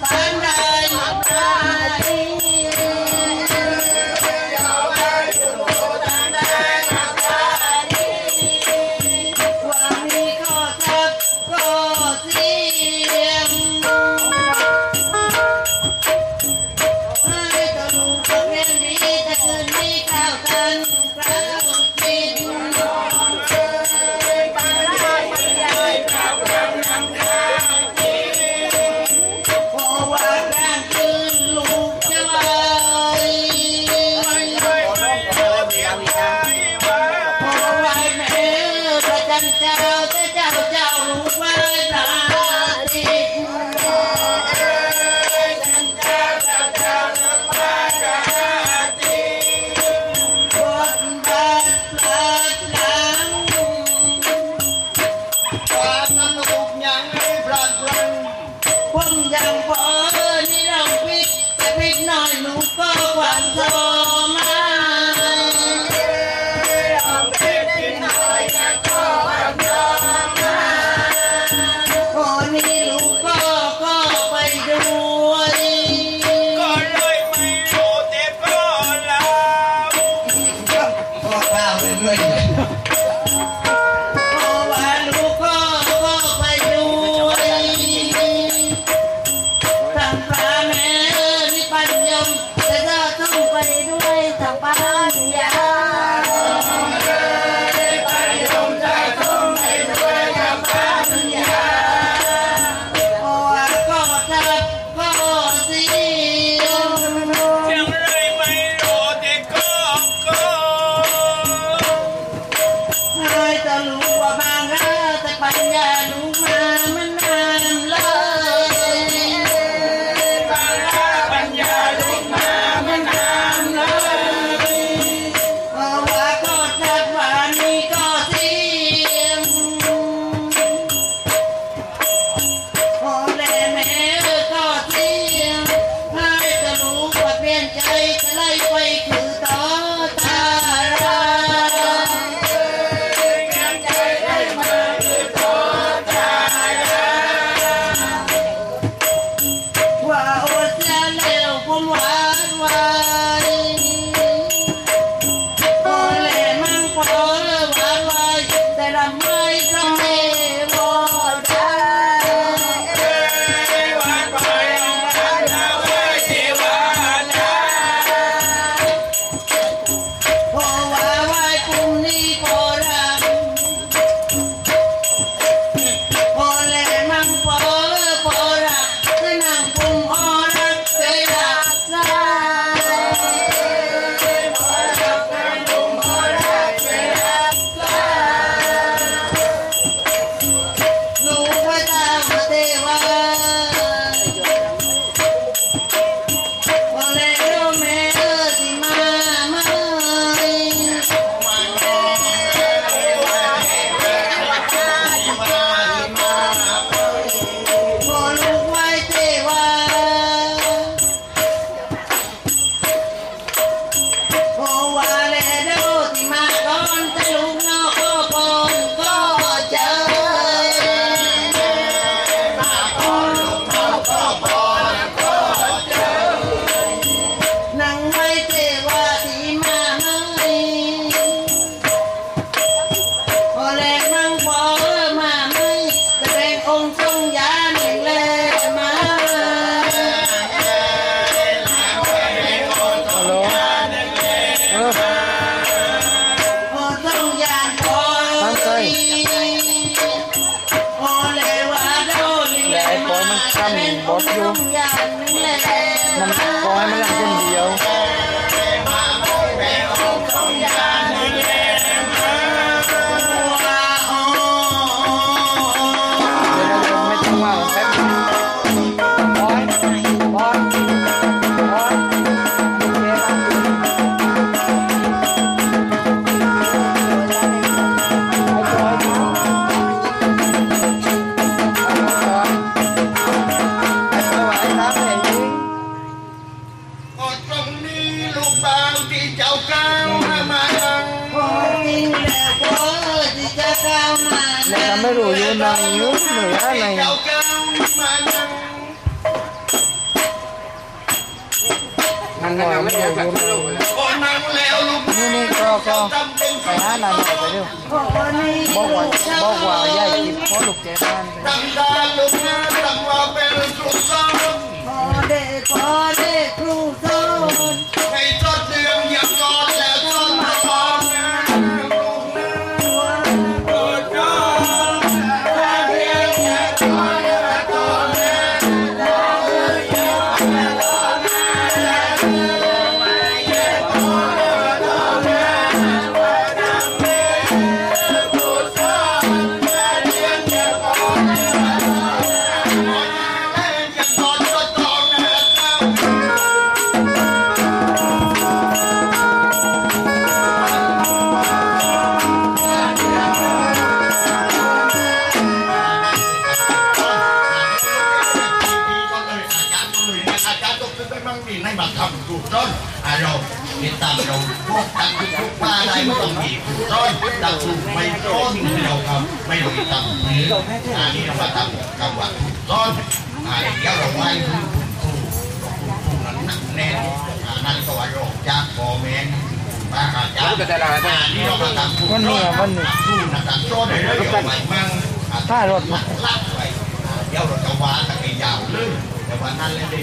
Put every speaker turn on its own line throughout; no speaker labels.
con tới nơi một nơi Chao, chao, chao, chao, chao,
ก็ก็จำเป็นไปหานางหน่อ มั่ง
มีในบั
ตรทำถูกต้นอะเราติดตามเราพวกตัดทุกป้าได้ไม่ต้องมีถูกต้นตัดถูกไม่ต้นเราครับไม่ต้องตามนี้อันนี้เรามาทำกับว่าถูกต้นอ่าเดี๋ยวเราไว้คุณครูคุณครูนั้นหนักแน่นอ่านั่นก็ว่าโรคจากพอแม่บ้าอาจารย์อ่านี่เรามาทำถูก
วัน
ต้
นี้
น
อะวันนี้
สู้นะตัดต้นเลยเดี๋ยวไปมั่งอะ
ถ้ารถมา
ลักไว้เดี๋ยวเราจะว้ากันไปยาวเลยแต่วันนั้นเลยดิ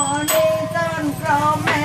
morning sun from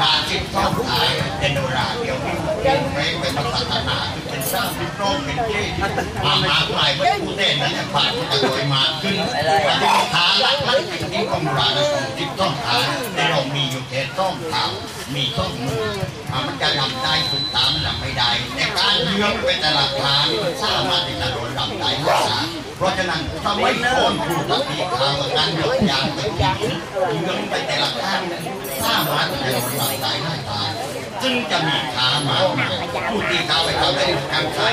รา
จิตต้องขายเจนโนราเดียวเป็นเพลงเป็นศาสนาเป็นสร้างเป็นโรคเป็นที่มาหาใครไม่ผู้เต้นนั้นผ่านจะโดยมาขึ้นมาที่ฐานหลักนั้นที่กองราของจิตต้องขายในเรามีอยู่แค่ต้องท้ามีต้องมือมันจะลำได้สุดตามลำไม่ได้แต่การเยื้องเป็นต่ละทางมันสามารถที่จะโดลำได้ เพราะฉะนั้นถ้าไม่โอนผู้ตัดสินข่าวการยกยางไปยิงเยื้องไปแต่ละทางสามารถที่จะโดนลำได้ได้าตายซึ่งจะมีขามาผู้ตีเขาไปเขาได้การใส่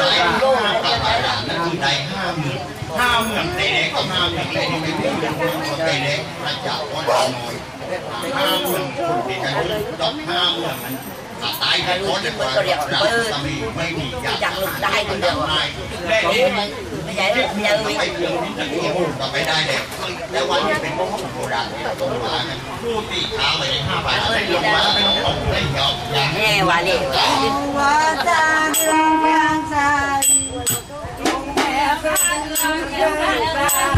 ได้โลกกับไปด่านนั่นคือได้ห้าหมื่นห้าหมื่นเตะเด็กก็ห้าหมื่นเตะเด็กไม่ได้เงินเตะเด็กพระเจ้าก็น้อยห้าหมื่นคนที่กันดอกห้าหมื่นมัน ตายไปคนเดียวเราจะมีไม่มีอยากได้คนเดียวได้นี้
ไม่ใช่
ที่
ไม่
เมื
ใช่
ไปเมืองนี่จะมีหูก็ไปได้เลยแต่วันนี้เป็นพวกโบราณที่เราต้องมาผู้ตีขาไปห้าบาทได้ลงมาไม่ต้องออกได้ยอมอย่าง
แม่ว่าเลย
ว่าจาเรื่องยางใจแม่เป็นเรื่องเ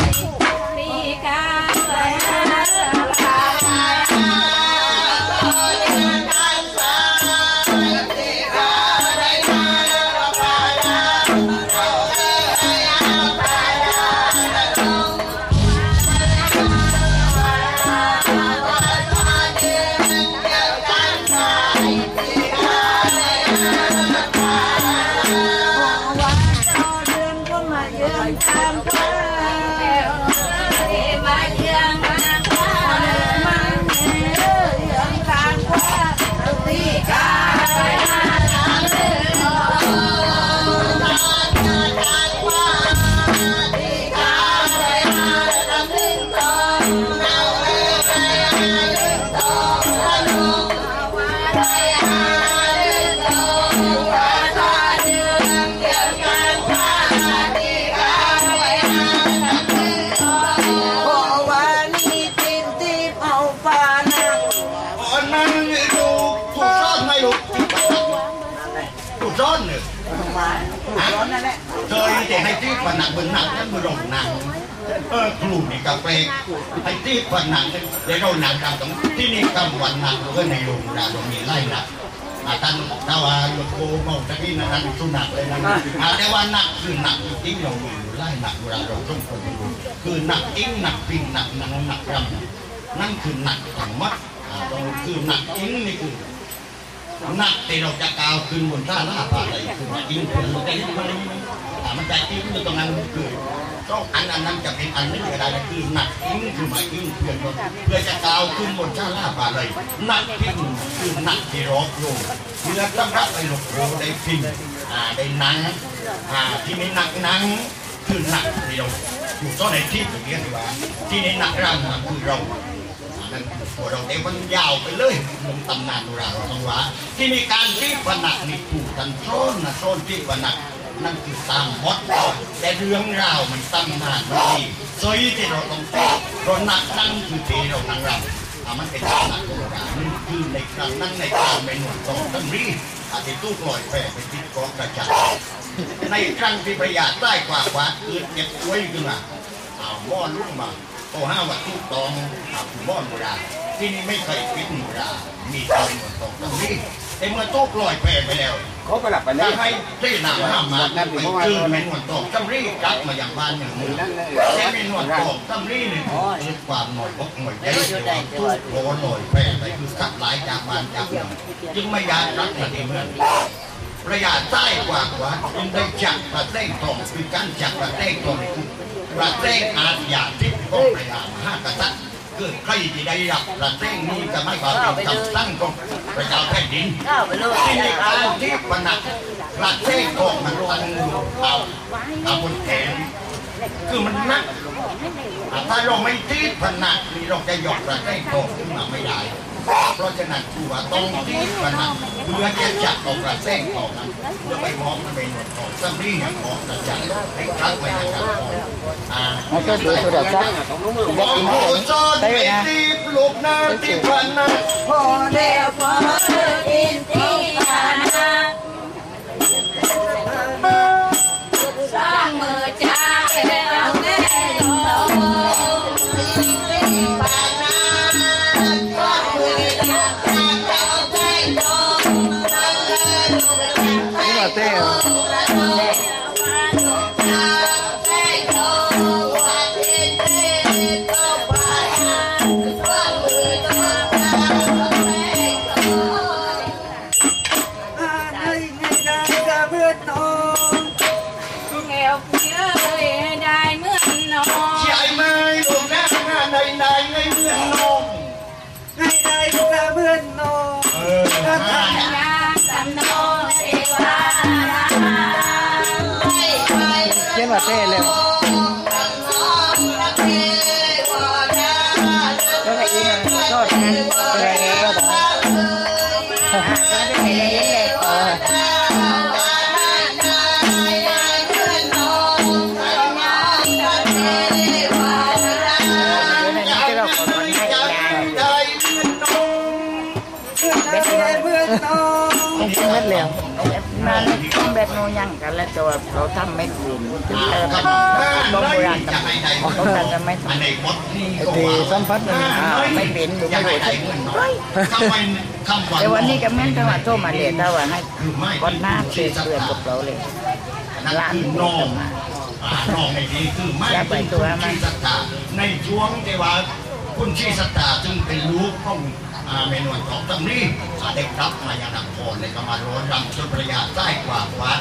ถู
กซ่อนเนี่ย
ร้อนนั่นแหละ
เคยแต่ให้ที่ผนังบนหนังนั่นมันลงหนังเออครูนี่กาแฟให้ที่ผนังเดี๋ยวเราหนังกันตรงที่นี่กำวันหนักก็ในโรงดาตรงนี้ไล่หนักอาท่านถ้าว่าหยุดโกเมาตะกี้นะท่านสุนัขเลยนะอาแต่ว่าหนักคือหนักจริงๆเรามีอยู่ไล่หนักเวลาเราต้องคนดูคือหนักจริงหนักจริงหนักหนักหนักรำนั่นคือหนักถังมัดอ่าตรงคือหนักจริงนี่คือห นักแต่เราจะกาวคืนบนท่าหน้าป่าอะไรคือมาอิงคืนมันจะยิงมันอ่มันจะอิงอยู่ตรงนั้นคือต้องอันอันนั้นจะเป็นอันนี้ก็ได้นะคือหนักอิงคือหมายอิงเพื่อนเพื่อจะกาวคืนบนท่าหน้าป่าอะไรหนักที่คือหนักที่รอกโลงเพื่อสำรับไปหลบโลได้พินอ่าได้นังอ่าที่ไมีหนักนังคือหนักที่เราอยู่ต้นในที่ตรงนี้ที่ว่าที่ในหนักรังคือเรา นั่นคือตัวเราเองมันยาวไปเลยลงตำนานโบราณเราต้องว่าที่มีการที่ผนักนี่ถูกกันโซนนะโซนที่ผนักนั่นคือตามมดแต่เรื่องราวมันตำนานมันดีซอยที่เราต้องตีเราหนักนั่นคือที่เรานั่งรำอะมันเป็นตำนานโบราณนี่คือในครั้งนั้นในการไปหนวยตองตั้งรีอาจจะตู้ปล่อยแฝงไปที่กองกระจายในครั้งที่ประหยัดได้กว่าขวาเกิดเก็บไว้ขึ้นมาเอาหม้อลุกมา โอ้ห้าวัตถุตองอาคุณบ้อนโบราณที่นี่ไม่เคยปิดโบราณมีตองหมดตองตรงนี้แต่เมื่อโต๊ะปล่อยแพร่ไปแล้ว
เขาไปหลับไปแล้
ถ้าวให้ที่นำห้ามมาไปคือเป็นหนวดตองจำรีกลับมาอย่างบ้านอย่างนี้แต่เป็นหนวดตองจำรีนี่เกิดความหน่อยอกหน่อยใจตู้โลหน่อยแพร่ไปคือขับหลายจากบ้านจากเมืองจึงไม่อยากรักมาที่เมืองระยะใต้กว่าขวาจึงได้จับประเต้งทองคือการจับประเต้งทองคือ ประเทศอาเซียนที่ต้องพยายามห้ากษัตริย์เกิดใครที่ได้รับประเทศนี้จะไม่บาเป็นคำตั้งของพระเจ้าแผ่นดินที่ในการที่ปนักประเทศของมันตั้งอยู่เอาเอาบนแขนคือมันนักถ้าเราไม่ที่พนักนี่เราจะหยอกประเทศของขึ้นมาไม่ได้ เพราะฉะนั้นคือว่าต้องที่พนักเพื่อจะจับเอากระเทศของนั้นเพื่อไปมองมันเป็นหมดของสัมรีอย่างของจะจับให้ครั้งไปนะครับอ่า
มาช่วยดูตัวเดียวจ้ะ
โอ้โหจอดไปตีปลุกนาทีพันนะ
พอแล้
ว
พอ
เลิกิ
นตีกัน 11 11 แล้วตัวเราทำไม่ถึงจนเติมมันต้องโบราณกันเขาแต่จะไม่ทำ
ไหนบดนี่
ไอ้ที่สัมผัส
ไม่เป็นหรือ
ยั
ไม่รู้
ได้เงินน้อยทำไมคำวัน
แต่วันนี้ก็แม่นจังหวะโทรมาเรียนถ้าว่าให้ก้อนหน้าเปลี่ยนเปลี่ยนกับเราเลย
นั่น
ร้าน
คือ
นี้
น้อง
มา
อ่าน้องในนี้คือไม่เป็นคนที่ศรัทธาในช่วงที่ว่าคุณที่ศรัทธาจึงเป็นลูกของเมนวนของตำนี้อ่าได้กลับมายังนครเลยก็มาร้อนรำจนประหยัดใต้กว่าวัด